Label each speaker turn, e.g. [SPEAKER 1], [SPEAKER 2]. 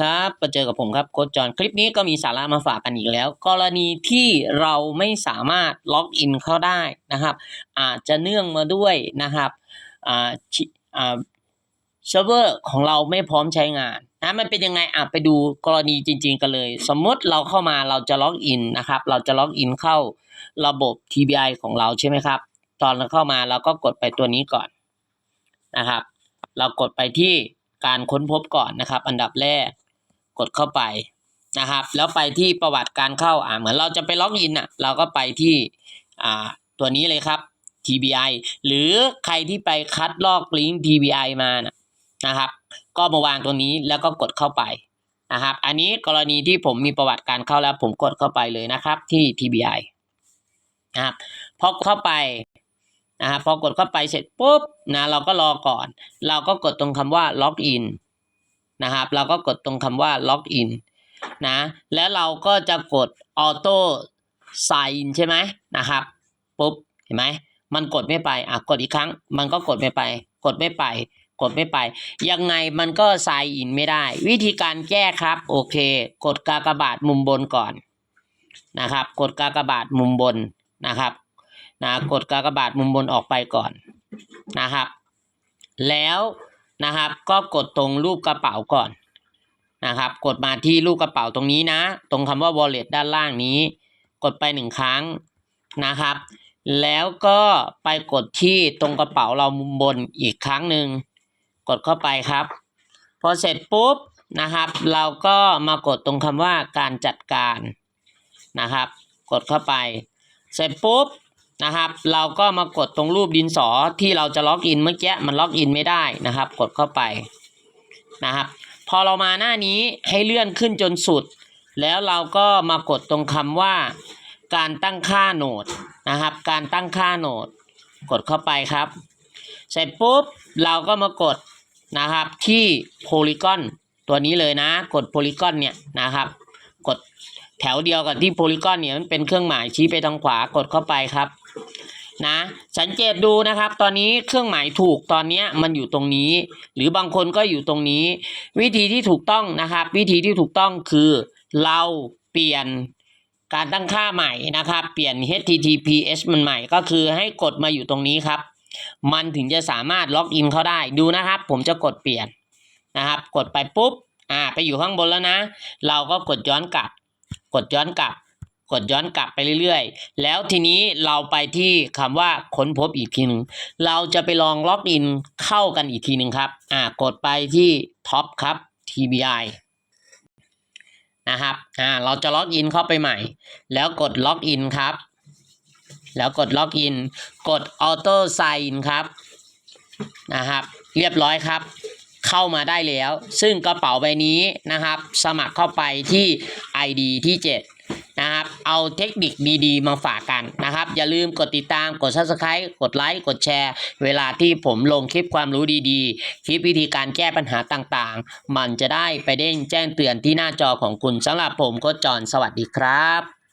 [SPEAKER 1] ครับมาเจอกับผมครับโค้ชจอห์นคลิปนี้ก็มีสาระมาฝากกันอีกแล้ว กรณีที่เราไม่สามารถล็อกอินเข้าได้นะครับ อาจจะเนื่องมาด้วยนะครับอ่าชิอ่าเซิร์ฟเวอร์ของเราไม่พร้อมใช้งานนะมันเป็นยังไงอะไปดูกรณีจริง ๆ กันเลย สมมติเราเข้ามาเราจะล็อกอินนะครับ เราจะล็อกอินเข้าระบบ TBI ของเราใช่ไหมครับ ตอนเราเข้ามาเราก็กดไปตัวนี้ก่อนนะครับ เรากดไปที่การค้นพบก่อนนะครับ อันดับแรก กดเข้าไปนะครับ แล้วไปที่ประวัติการเข้าอ่าเหมือนเราจะไปล็อกอินอะเราก็ไปที่อ่าตัวนี้เลยครับ TBI หรือใครที่ไปคัดลอกลิงก์ TBI มานะนะครับ ก็มาวางตัวนี้แล้วก็กดเข้าไปนะครับ อันนี้กรณีที่ผมมีประวัติการเข้าแล้วผมกดเข้าไปเลยนะครับที่ TBI นะครับพอเข้าไปนะครับพอกดเข้าไปเสร็จปุ๊บนะเราก็รอก่อน เราก็กดตรงคำว่าล็อกอิน นะครับ เราก็กดตรงคำว่าล็อกอินนะ แล้วเราก็จะกดออโต้ไซน์ใช่ไหมนะครับปุ๊บเห็นไหมมันกดไม่ไปอะกดอีกครั้ง มันก็กดไม่ไป กดไม่ไป กดไม่ไป ยังไงมันก็ไซน์ไม่ได้ วิธีการแก้ครับ โอเค กดกากบาทมุมบนก่อนนะครับ กดกากบาทมุมบนนะครับนะกดกากบาทมุมบนออกไปก่อนนะครับ แล้ว นะครับ ก็กดตรงรูปกระเป๋าก่อนนะครับ กดมาที่รูปกระเป๋าตรงนี้นะ ตรงคำว่า wallet ด้านล่างนี้ กดไปหนึ่งครั้งนะครับ แล้วก็ไปกดที่ตรงกระเป๋าเรามุมบนอีกครั้งหนึ่งกดเข้าไปครับ พอเสร็จปุ๊บนะครับ เราก็มากดตรงคำว่าการจัดการนะครับ กดเข้าไป เสร็จปุ๊บ นะครับ เราก็มากดตรงรูปดินสอที่เราจะล็อกอินเมื่อกี้มันล็อกอินไม่ได้นะครับ กดเข้าไปนะครับ พอเรามาหน้านี้ให้เลื่อนขึ้นจนสุด แล้วเราก็มากดตรงคำว่า การตั้งค่าโหนดนะครับ การตั้งค่าโหนด กดเข้าไปครับ เสร็จปุ๊บเราก็มากดนะครับที่โพลีกอนตัวนี้เลยนะ กดโพลีกอนเนี่ยนะครับ กดแถวเดียวกับที่โพลีกอนเนี่ยมันเป็นเครื่องหมายชี้ไปทางขวากดเข้าไปครับ นะ สังเกตดูนะครับ ตอนนี้เครื่องหมายถูกตอนนี้มันอยู่ตรงนี้ หรือบางคนก็อยู่ตรงนี้ วิธีที่ถูกต้องนะครับ วิธีที่ถูกต้องคือเราเปลี่ยนการตั้งค่าใหม่นะครับ เปลี่ยน HTTPS มันใหม่ก็คือให้กดมาอยู่ตรงนี้ครับ มันถึงจะสามารถล็อกอินเข้าได้ดูนะครับ ผมจะกดเปลี่ยนนะครับ กดไปปุ๊บอ่าไปอยู่ข้างบนแล้วนะ เราก็กดย้อนกลับ กดย้อนกลับ กดย้อนกลับไปเรื่อยๆ แล้วทีนี้เราไปที่คำว่าค้นพบอีกทีหนึ่งเราจะไปลองล็อกอินเข้ากันอีกทีหนึ่งครับ อ่ากดไปที่ท็อปครับ TBI นะครับ อ่า เราจะล็อกอินเข้าไปใหม่ แล้วกดล็อกอินครับ แล้วกดล็อกอิน กดออโต้ไซน์ครับ นะครับ เรียบร้อยครับ เข้ามาได้แล้ว ซึ่งกระเป๋าใบนี้นะครับ สมัครเข้าไปที่ ID ที่ 7 นะครับ เอาเทคนิคดีๆ มาฝากกันนะครับ อย่าลืมกดติดตามกด subscribe กดไลค์กดแชร์ เวลาที่ผมลงคลิปความรู้ดีๆ คลิปวิธีการแก้ปัญหาต่างๆ มันจะได้ไปเด้งแจ้งเตือนที่หน้าจอของคุณสำหรับผมโคชจอนสวัสดีครับ